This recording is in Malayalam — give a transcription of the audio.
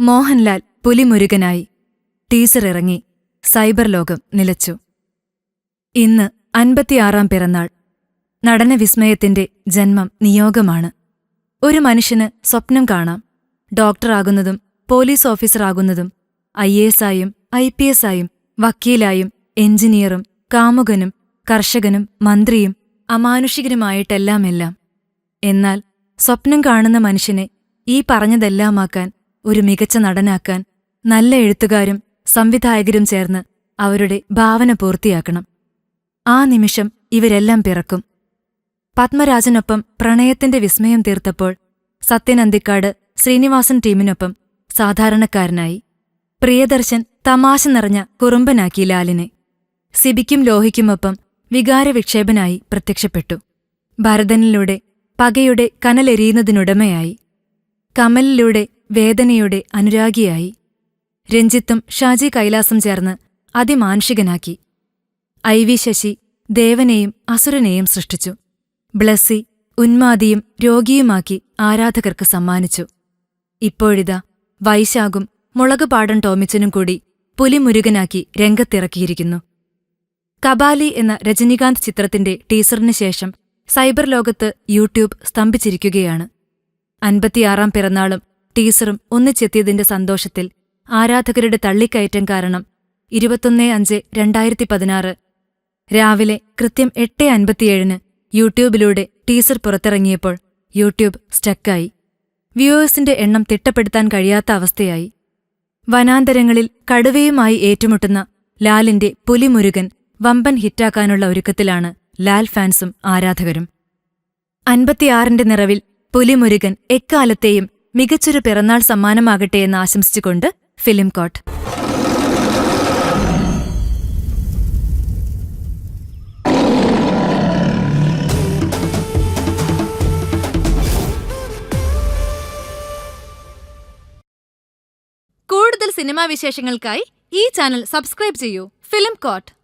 മോഹൻലാൽ പുലിമുരുകനായി. ടീസർ ഇറങ്ങി. സൈബർ ലോകം നിലച്ചു. ഇന്ന് അൻപത്തിയാറാം പിറന്നാൾ. നടനവിസ്മയത്തിന്റെ ജന്മം നിയോഗമാണ്. ഒരു മനുഷ്യന് സ്വപ്നം കാണാം. ഡോക്ടറാകുന്നതും പോലീസ് ഓഫീസറാകുന്നതും ഐ എസ് ആയും ഐ പി എസ് ആയും വക്കീലായും എഞ്ചിനീയറും കാമുകനും കർഷകനും മന്ത്രിയും അമാനുഷികനുമായിട്ടെല്ലാമെല്ലാം. എന്നാൽ സ്വപ്നം കാണുന്ന മനുഷ്യനെ ഈ പറഞ്ഞതെല്ലാമാക്കാൻ ഒരു മികച്ച നടനാക്കാൻ നല്ല എഴുത്തുകാരും സംവിധായകരും ചേർന്ന് അവരുടെ ഭാവന പൂർത്തിയാക്കണം. ആ നിമിഷം ഇവരെല്ലാം പിറക്കും. പത്മരാജനൊപ്പം പ്രണയത്തിന്റെ വിസ്മയം തീർത്തപ്പോൾ സത്യൻ അന്തിക്കാട് ശ്രീനിവാസൻ ടീമിനൊപ്പം സാധാരണക്കാരനായി. പ്രിയദർശൻ തമാശ നിറഞ്ഞ കുറുമ്പനാക്കി ലാലിനെ. സിബിക്കും ലോഹിക്കുമൊപ്പം വികാരവിക്ഷേപനായി പ്രത്യക്ഷപ്പെട്ടു. ഭരതനിലൂടെ പകയുടെ കനലെരിയുന്നതിനുടമയായി. കമലിലൂടെ വേദനയുടെ അനുരാഗിയായി. രഞ്ജിത്തും ഷാജി കൈലാസം ചേർന്ന് അതിമാനുഷികനാക്കി. ഐ വി ശശി ദേവനെയും അസുരനെയും സൃഷ്ടിച്ചു. ബ്ലസ്സി ഉന്മാദിയും രോഗിയുമാക്കി ആരാധകർക്ക് സമ്മാനിച്ചു. ഇപ്പോഴിതാ വൈശാഖും മുളകുപാടൻ ടോമിച്ചനും കൂടി പുലിമുരുകനാക്കി രംഗത്തിറക്കിയിരിക്കുന്നു. കബാലി എന്ന രജനികാന്ത് ചിത്രത്തിന്റെ ടീസറിന് ശേഷം സൈബർ ലോകത്ത് യൂട്യൂബ് സ്തംഭിച്ചിരിക്കുകയാണ്. അൻപത്തിയാറാം പിറന്നാളും ടീസറും ഒന്നിച്ചെത്തിയതിന്റെ സന്തോഷത്തിൽ ആരാധകരുടെ തള്ളിക്കയറ്റം കാരണം ഇരുപത്തൊന്ന് അഞ്ച് രണ്ടായിരത്തി പതിനാറ് രാവിലെ കൃത്യം എട്ട് അൻപത്തിയേഴിന് യൂട്യൂബിലൂടെ ടീസർ പുറത്തിറങ്ങിയപ്പോൾ യൂട്യൂബ് സ്റ്റക്കായി. വ്യൂവേഴ്സിന്റെ എണ്ണം തിട്ടപ്പെടുത്താൻ കഴിയാത്ത അവസ്ഥയായി. വനാന്തരങ്ങളിൽ കടുവയുമായി ഏറ്റുമുട്ടുന്ന ലാലിന്റെ പുലിമുരുകൻ വമ്പൻ ഹിറ്റാക്കാനുള്ള ഒരുക്കത്തിലാണ് ലാൽ ഫാൻസും ആരാധകരും. അൻപത്തിയാറിന്റെ നിറവിൽ പുലിമുരുകൻ എക്കാലത്തെയും മികച്ചൊരു പിറന്നാൾ സമ്മാനമാകട്ടെ എന്ന് ആശംസിച്ചുകൊണ്ട് ഫിലിം കോട്ട്. കൂടുതൽ സിനിമാ വിശേഷങ്ങൾക്കായി ഈ ചാനൽ സബ്സ്ക്രൈബ് ചെയ്യൂ ഫിലിം കോട്ട്.